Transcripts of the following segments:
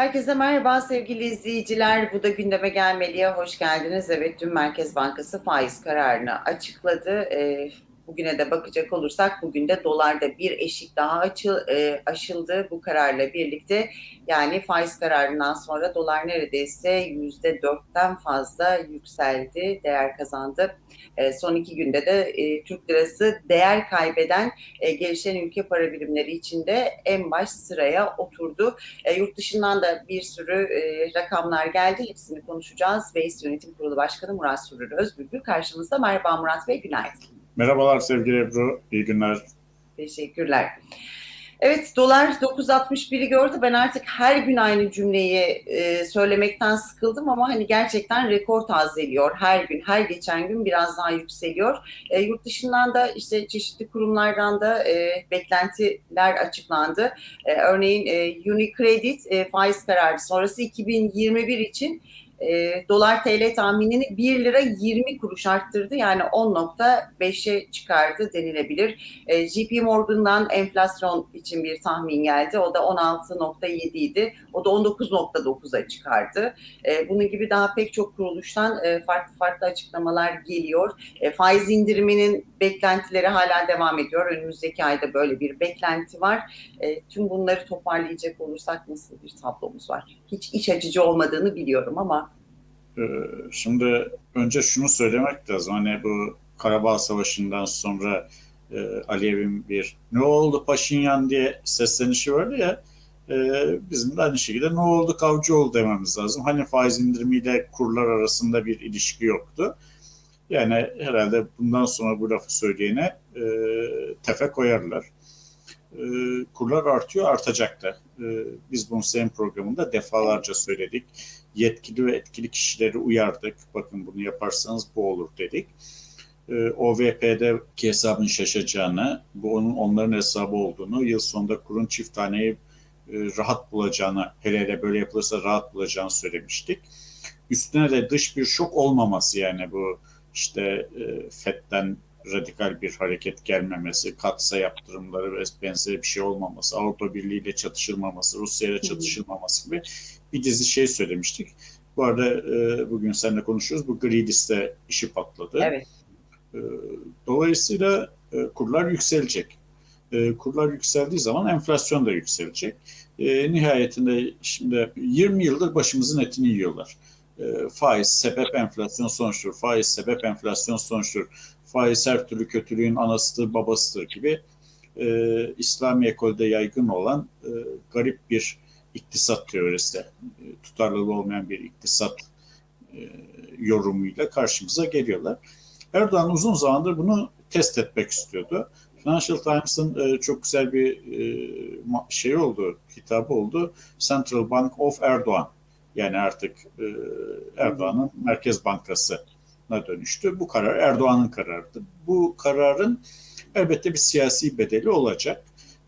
Herkese merhaba sevgili izleyiciler. Bu da gündeme gelmeliye hoş geldiniz. Evet dün Merkez Bankası faiz kararını açıkladı. Ee, bugüne de bakacak olursak bugün de dolarda bir eşik daha açıl, e, aşıldı bu kararla birlikte. Yani faiz kararından sonra dolar neredeyse yüzde dörtten fazla yükseldi, değer kazandı. E, son iki günde de e, Türk lirası değer kaybeden e, gelişen ülke para birimleri içinde en baş sıraya oturdu. E, yurt dışından da bir sürü e, rakamlar geldi. Hepsini konuşacağız. Beys Yönetim Kurulu Başkanı Murat Sürür Özbülbül karşımızda. Merhaba Murat Bey, günaydın. Merhabalar sevgili Ebru, iyi günler. Teşekkürler. Evet dolar 9.61'i gördü. Ben artık her gün aynı cümleyi e, söylemekten sıkıldım ama hani gerçekten rekor tazeliyor. Her gün, her geçen gün biraz daha yükseliyor. E, yurt dışından da işte çeşitli kurumlardan da e, beklentiler açıklandı. E, örneğin e, Unicredit e, faiz kararı sonrası 2021 için e, dolar TL tahminini 1 lira 20 kuruş arttırdı. Yani 10.5'e çıkardı denilebilir. E, JP Morgan'dan enflasyon için bir tahmin geldi. O da 16.7 idi. O da 19.9'a çıkardı. E, bunun gibi daha pek çok kuruluştan e, farklı farklı açıklamalar geliyor. E, faiz indiriminin beklentileri hala devam ediyor. Önümüzdeki ayda böyle bir beklenti var. E, tüm bunları toparlayacak olursak nasıl bir tablomuz var? Hiç iç açıcı olmadığını biliyorum ama Şimdi önce şunu söylemek lazım. Hani bu Karabağ Savaşı'ndan sonra e, Aliyev'in bir ne oldu Paşinyan diye seslenişi vardı ya e, bizim de aynı şekilde ne oldu Kavcıoğlu dememiz lazım. Hani faiz indirimiyle kurlar arasında bir ilişki yoktu. Yani herhalde bundan sonra bu lafı söyleyene e, tefe koyarlar. E, kurlar artıyor, artacak da. E, biz bunu senin programında defalarca söyledik. Yetkili ve etkili kişileri uyardık. Bakın bunu yaparsanız bu olur dedik. E, OVP'deki hesabın şaşacağını, bu onun onların hesabı olduğunu, yıl sonunda kurun çift taneyi e, rahat bulacağını, hele hele böyle yapılırsa rahat bulacağını söylemiştik. Üstüne de dış bir şok olmaması yani bu işte e, FED'den radikal bir hareket gelmemesi, katsa yaptırımları ve benzeri bir şey olmaması, Avrupa Birliği ile çatışılmaması, Rusya ile çatışılmaması gibi bir dizi şey söylemiştik. Bu arada e, bugün seninle konuşuyoruz. Bu Gridis'te işi patladı. evet. E, dolayısıyla e, kurlar yükselecek. E, kurlar yükseldiği zaman enflasyon da yükselecek. E, nihayetinde şimdi 20 yıldır başımızın etini yiyorlar. E, faiz sebep enflasyon sonuçtur. Faiz sebep enflasyon sonuçtur. Faiz her türlü kötülüğün anasıdır, babasıdır gibi e, İslami ekolde yaygın olan e, garip bir iktisat teorisi, e, tutarlılığı olmayan bir iktisat e, yorumuyla karşımıza geliyorlar. Erdoğan uzun zamandır bunu test etmek istiyordu. Financial Times'ın e, çok güzel bir e, şey oldu, kitabı oldu. Central Bank of Erdoğan. Yani artık e, Erdoğan'ın Merkez Bankası'na dönüştü. Bu karar Erdoğan'ın kararıdır. Bu kararın elbette bir siyasi bedeli olacak.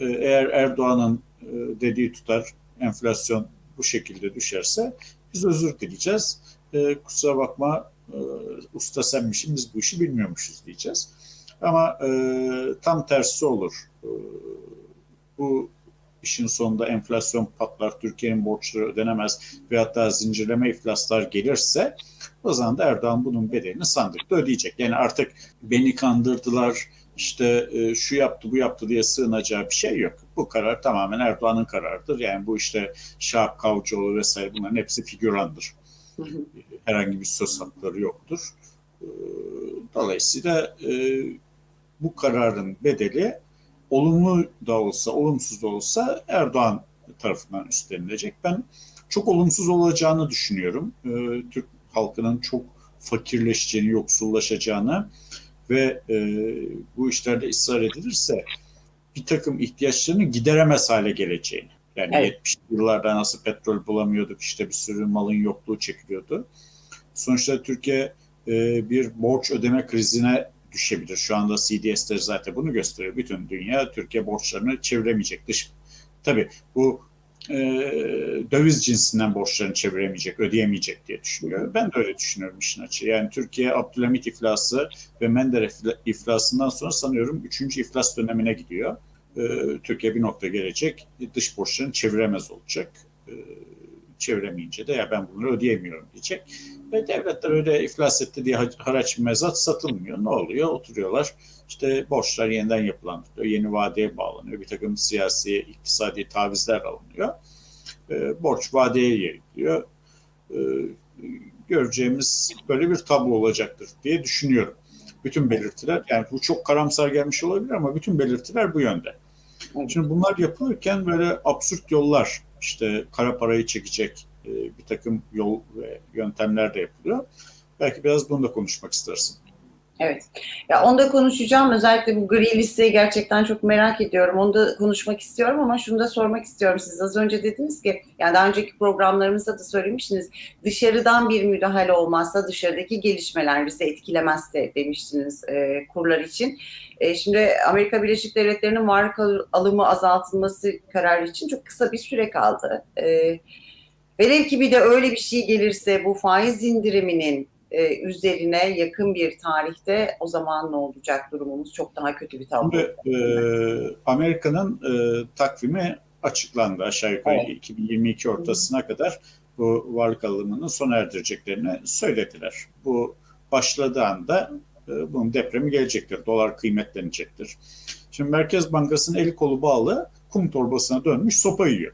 E, eğer Erdoğan'ın e, dediği tutar, enflasyon bu şekilde düşerse biz özür dileyeceğiz. E, kusura bakma e, usta senmişim biz bu işi bilmiyormuşuz diyeceğiz. Ama e, tam tersi olur. E, bu işin sonunda enflasyon patlar, Türkiye'nin borçları ödenemez ve hatta zincirleme iflaslar gelirse o zaman da Erdoğan bunun bedelini sandıkta ödeyecek. Yani artık beni kandırdılar, işte e, şu yaptı bu yaptı diye sığınacağı bir şey yok. Bu karar tamamen Erdoğan'ın kararıdır. Yani bu işte Şahap Kavcıoğlu vesaire bunların hepsi figürandır. Herhangi bir söz hakları yoktur. E, dolayısıyla e, bu kararın bedeli olumlu da olsa, olumsuz da olsa Erdoğan tarafından üstlenilecek. Ben çok olumsuz olacağını düşünüyorum. E, Türk halkının çok fakirleşeceğini, yoksullaşacağını ve e, bu işlerde ısrar edilirse bir takım ihtiyaçlarını gideremez hale geleceğini. Yani Evet. 70 yıllarda nasıl petrol bulamıyorduk, işte bir sürü malın yokluğu çekiliyordu. Sonuçta Türkiye e, bir borç ödeme krizine düşebilir. Şu anda CDS'ler zaten bunu gösteriyor. Bütün dünya Türkiye borçlarını çeviremeyecek. Dış, tabii bu e, döviz cinsinden borçlarını çeviremeyecek, ödeyemeyecek diye düşünüyor. Ben de öyle düşünüyorum işin açığı. Yani Türkiye Abdülhamit iflası ve Menderes iflasından sonra sanıyorum 3. iflas dönemine gidiyor. E, Türkiye bir nokta gelecek, dış borçlarını çeviremez olacak. E, çeviremeyince de ya ben bunları ödeyemiyorum diyecek. Ve devletler öyle iflas etti diye haraç mezat satılmıyor. Ne oluyor? Oturuyorlar. İşte borçlar yeniden yapılandırılıyor. Yeni vadeye bağlanıyor. Bir takım siyasi, iktisadi tavizler alınıyor. E, borç vadeye yeriliyor. E, göreceğimiz böyle bir tablo olacaktır diye düşünüyorum. Bütün belirtiler, yani bu çok karamsar gelmiş olabilir ama bütün belirtiler bu yönde. Şimdi bunlar yapılırken böyle absürt yollar, işte kara parayı çekecek e, bir takım yol ve yöntemler de yapılıyor. Belki biraz bunu da konuşmak istersin. Evet. Ya onu da konuşacağım. Özellikle bu gri listeyi gerçekten çok merak ediyorum. Onu da konuşmak istiyorum ama şunu da sormak istiyorum. Siz az önce dediniz ki, yani daha önceki programlarımızda da söylemiştiniz. Dışarıdan bir müdahale olmazsa dışarıdaki gelişmeler bizi etkilemez de demiştiniz e, kurlar için. E, şimdi Amerika Birleşik Devletleri'nin varlık alımı azaltılması kararı için çok kısa bir süre kaldı. E, velev ki bir de öyle bir şey gelirse bu faiz indiriminin e, üzerine yakın bir tarihte o zaman ne olacak durumumuz çok daha kötü bir tablo. E, Amerika'nın e, takvimi açıklandı aşağı yukarı evet. 2022 ortasına kadar bu varlık alımının sona erdireceklerini söylediler. Bu başladığı anda e, bunun depremi gelecektir. Dolar kıymetlenecektir. Şimdi Merkez Bankası'nın eli kolu bağlı kum torbasına dönmüş sopa yiyor.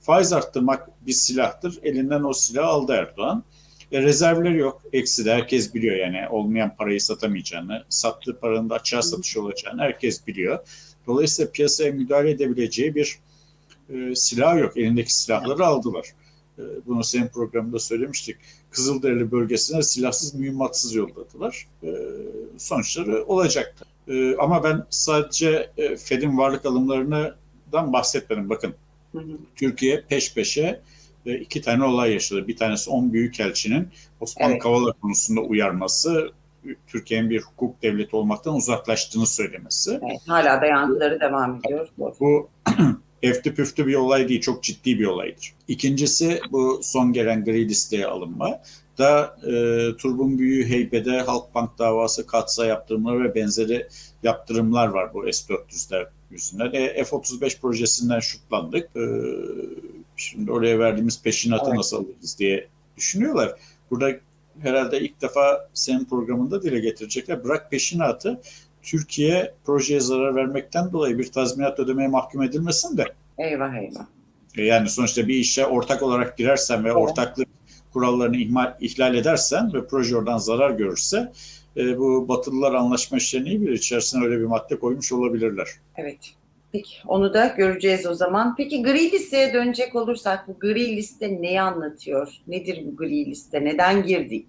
Faiz arttırmak bir silahtır. Elinden o silahı aldı Erdoğan. E, rezervleri yok. Eksi de herkes biliyor yani olmayan parayı satamayacağını, sattığı paranın da açığa satış olacağını herkes biliyor. Dolayısıyla piyasaya müdahale edebileceği bir e, silah yok. Elindeki silahları aldılar. E, bunu senin programında söylemiştik. Kızılderili bölgesine silahsız mühimmatsız yolladılar. E, sonuçları olacaktı. E, ama ben sadece e, Fed'in varlık alımlarından bahsetmedim. Bakın hı hı. Türkiye peş peşe iki tane olay yaşadı. Bir tanesi 10 büyükelçinin Osmanlı evet. Kavala konusunda uyarması, Türkiye'nin bir hukuk devleti olmaktan uzaklaştığını söylemesi. Evet, hala da yankıları devam ediyor. Bu efti püftü bir olay değil, çok ciddi bir olaydır. İkincisi bu son gelen gri listeye alınma. Da e, Turbun Büyü Heybe'de Halkbank davası katsa yaptırımları ve benzeri yaptırımlar var bu S-400'ler yüzünden. E, F-35 projesinden şutlandık. E, şimdi oraya verdiğimiz peşinatı evet. nasıl alırız diye düşünüyorlar. Burada herhalde ilk defa senin programında dile getirecekler. Bırak peşinatı Türkiye projeye zarar vermekten dolayı bir tazminat ödemeye mahkum edilmesin de. Eyvah eyvah. Yani sonuçta bir işe ortak olarak girersen ve evet. ortaklık kurallarını ihmal, ihlal edersen ve proje oradan zarar görürse e, bu Batılılar anlaşma işlerini bilir. İçerisine öyle bir madde koymuş olabilirler. Evet. Peki onu da göreceğiz o zaman. Peki gri listeye dönecek olursak bu gri liste neyi anlatıyor? Nedir bu gri liste? Neden girdik?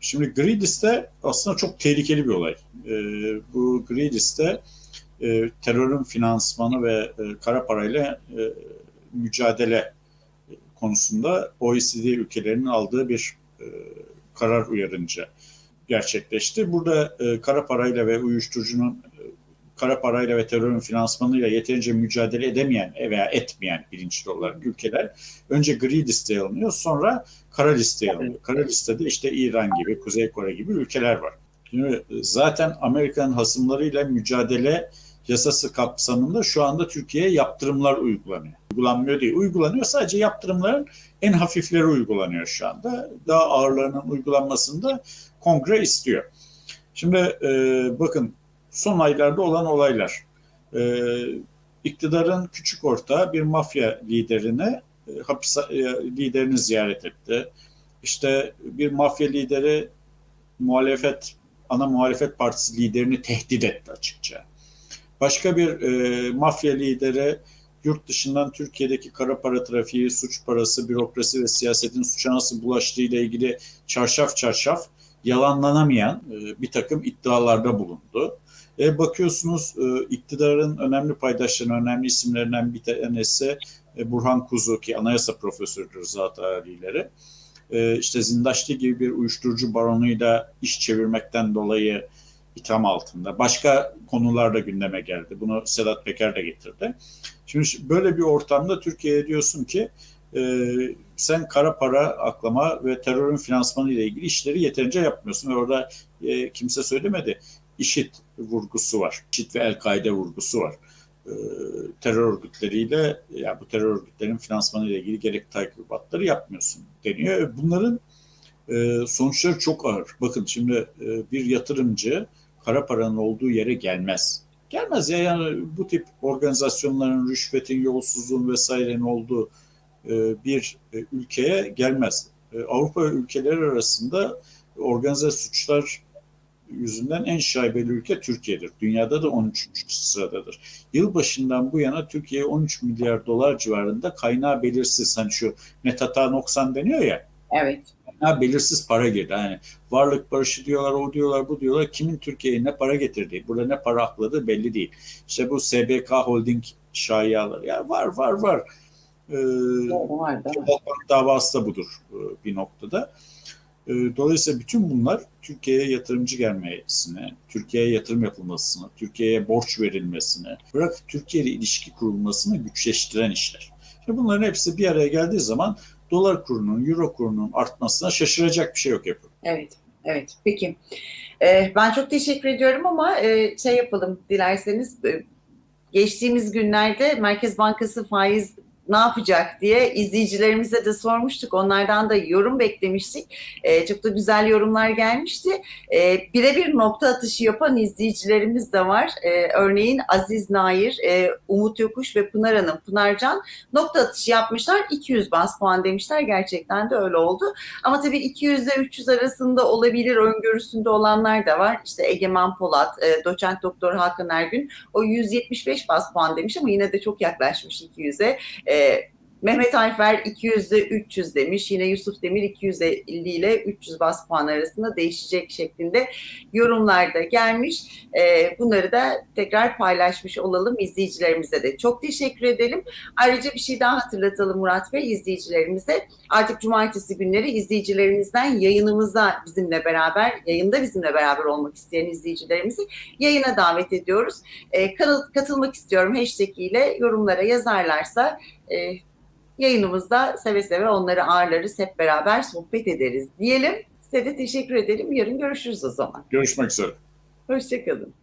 Şimdi gri liste aslında çok tehlikeli bir olay. E, bu gri liste e, terörün finansmanı ve e, kara parayla e, mücadele konusunda OECD ülkelerinin aldığı bir e, karar uyarınca gerçekleşti. Burada e, kara parayla ve uyuşturucunun kara parayla ve terörün finansmanıyla yeterince mücadele edemeyen veya etmeyen bilinçli olarak ülkeler önce gri listeye alınıyor sonra kara listeye alınıyor. Kara listede işte İran gibi, Kuzey Kore gibi ülkeler var. Şimdi zaten Amerikan hasımlarıyla mücadele yasası kapsamında şu anda Türkiye'ye yaptırımlar uygulanıyor. Uygulanmıyor değil, uygulanıyor. Sadece yaptırımların en hafifleri uygulanıyor şu anda. Daha ağırlarının uygulanmasında kongre istiyor. Şimdi e, bakın son aylarda olan olaylar. E, iktidarın küçük ortağı bir mafya liderine e, hapis e, liderini ziyaret etti. İşte bir mafya lideri muhalefet ana muhalefet partisi liderini tehdit etti açıkça. Başka bir e, mafya lideri yurt dışından Türkiye'deki kara para trafiği, suç parası, bürokrasi ve siyasetin suça nasıl bulaştığı ile ilgili çarşaf çarşaf yalanlanamayan e, bir takım iddialarda bulundu. E, bakıyorsunuz e, iktidarın önemli paydaşlarının, önemli isimlerinden bir tanesi e, Burhan Kuzu ki anayasa profesörüdür zat halileri. E, işte Zindaşti gibi bir uyuşturucu baronuyla iş çevirmekten dolayı itham altında. Başka konular da gündeme geldi. Bunu Sedat Peker de getirdi. Şimdi böyle bir ortamda Türkiye'ye diyorsun ki e, sen kara para aklama ve terörün finansmanı ile ilgili işleri yeterince yapmıyorsun. Ve orada e, kimse söylemedi. İşit vurgusu var. İşit ve El-Kaide vurgusu var. e, terör örgütleriyle ya bu terör örgütlerinin finansmanı ile ilgili gerek takibatları yapmıyorsun deniyor. E, Bunların e, sonuçları çok ağır. Bakın şimdi e, bir yatırımcı kara paranın olduğu yere gelmez. Gelmez ya yani bu tip organizasyonların rüşvetin, yolsuzluğun vesairenin olduğu e, bir e, ülkeye gelmez. E, Avrupa ülkeleri arasında organize suçlar yüzünden en şaibeli ülke Türkiye'dir. Dünyada da 13. sıradadır. Yılbaşından bu yana Türkiye'ye 13 milyar dolar civarında kaynağı belirsiz. Hani şu metata noksan deniyor ya. Evet. Kaynağı belirsiz para girdi. Hani varlık barışı diyorlar, o diyorlar, bu diyorlar. Kimin Türkiye'ye ne para getirdiği, burada ne para akladığı belli değil. İşte bu SBK Holding şayiaları. Ya var, var, var. Ee, var? Halkbank davası da budur e, bir noktada. E, Dolayısıyla bütün bunlar Türkiye'ye yatırımcı gelmesine, Türkiye'ye yatırım yapılmasını, Türkiye'ye borç verilmesine, bırak Türkiye ile ilişki kurulmasını güçleştiren işler. Şimdi bunların hepsi bir araya geldiği zaman dolar kurunun, euro kurunun artmasına şaşıracak bir şey yok yapıyor. Evet, evet. Peki. Ee, ben çok teşekkür ediyorum ama e, şey yapalım dilerseniz. E, geçtiğimiz günlerde Merkez Bankası faiz ne yapacak diye izleyicilerimize de sormuştuk. Onlardan da yorum beklemiştik. E, çok da güzel yorumlar gelmişti. E, birebir nokta atışı yapan izleyicilerimiz de var. E, örneğin Aziz Nair, e, Umut Yokuş ve Pınar Hanım, Pınarcan nokta atışı yapmışlar. 200 bas puan demişler. Gerçekten de öyle oldu. Ama tabii 200 ile 300 arasında olabilir öngörüsünde olanlar da var. İşte Egemen Polat, e, doçent doktor Hakan Ergün o 175 bas puan demiş ama yine de çok yaklaşmış 200'e. E, it Mehmet Ayfer 200 ile 300 demiş. Yine Yusuf Demir 250 ile 300 bas puan arasında değişecek şeklinde yorumlarda gelmiş. E, bunları da tekrar paylaşmış olalım izleyicilerimize de. Çok teşekkür edelim. Ayrıca bir şey daha hatırlatalım Murat Bey izleyicilerimize. Artık cumartesi günleri izleyicilerimizden yayınımızda bizimle beraber, yayında bizimle beraber olmak isteyen izleyicilerimizi yayına davet ediyoruz. E, katılmak istiyorum hashtag ile yorumlara yazarlarsa e, yayınımızda seve seve onları ağırlarız, hep beraber sohbet ederiz diyelim. Size de teşekkür edelim. Yarın görüşürüz o zaman. Görüşmek üzere. Hoşçakalın.